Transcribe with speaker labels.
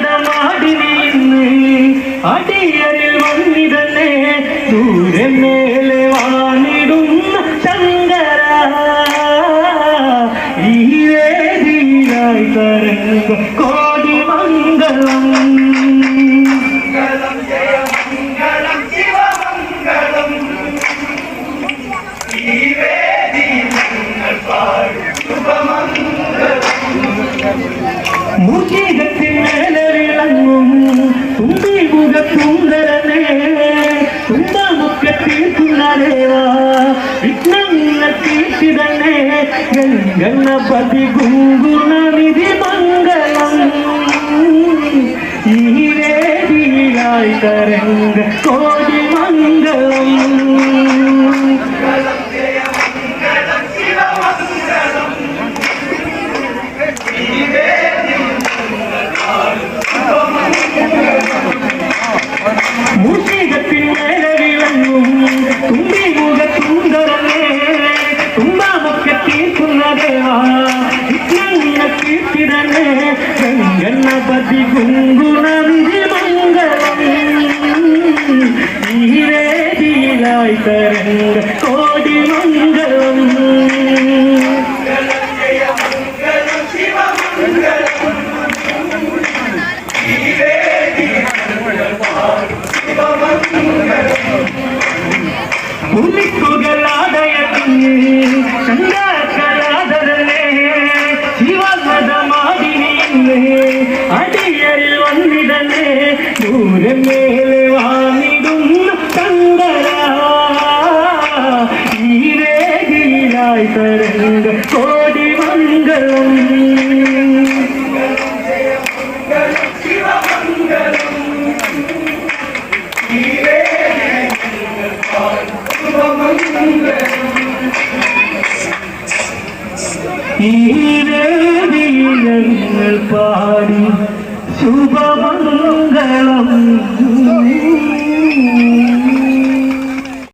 Speaker 1: ശിവനട മാടിനി ഇന്ന് അടിയറിൽ വന്നിതന്നെ ദൂരെ മേലെ വാണിടുന്ന ശങ്കര. ഈ വേദിയിലായി തീർത്തിതന്നെ ഗണപതി ഗുങ്കുണനിധി മംഗളം. ഈ വേദിയിലായി തരംഗ കോടി മംഗളം. கீர்த்தனே கணபதி குங்குண விதி மங்களம் நீரே മേലവാണിടുന്ന കണ്ടല ഈ വേദിയിലായി തരംഗ കോടി മംഗളം. ഈ രവിയിൽ പാടി ശുഭമംഗളം.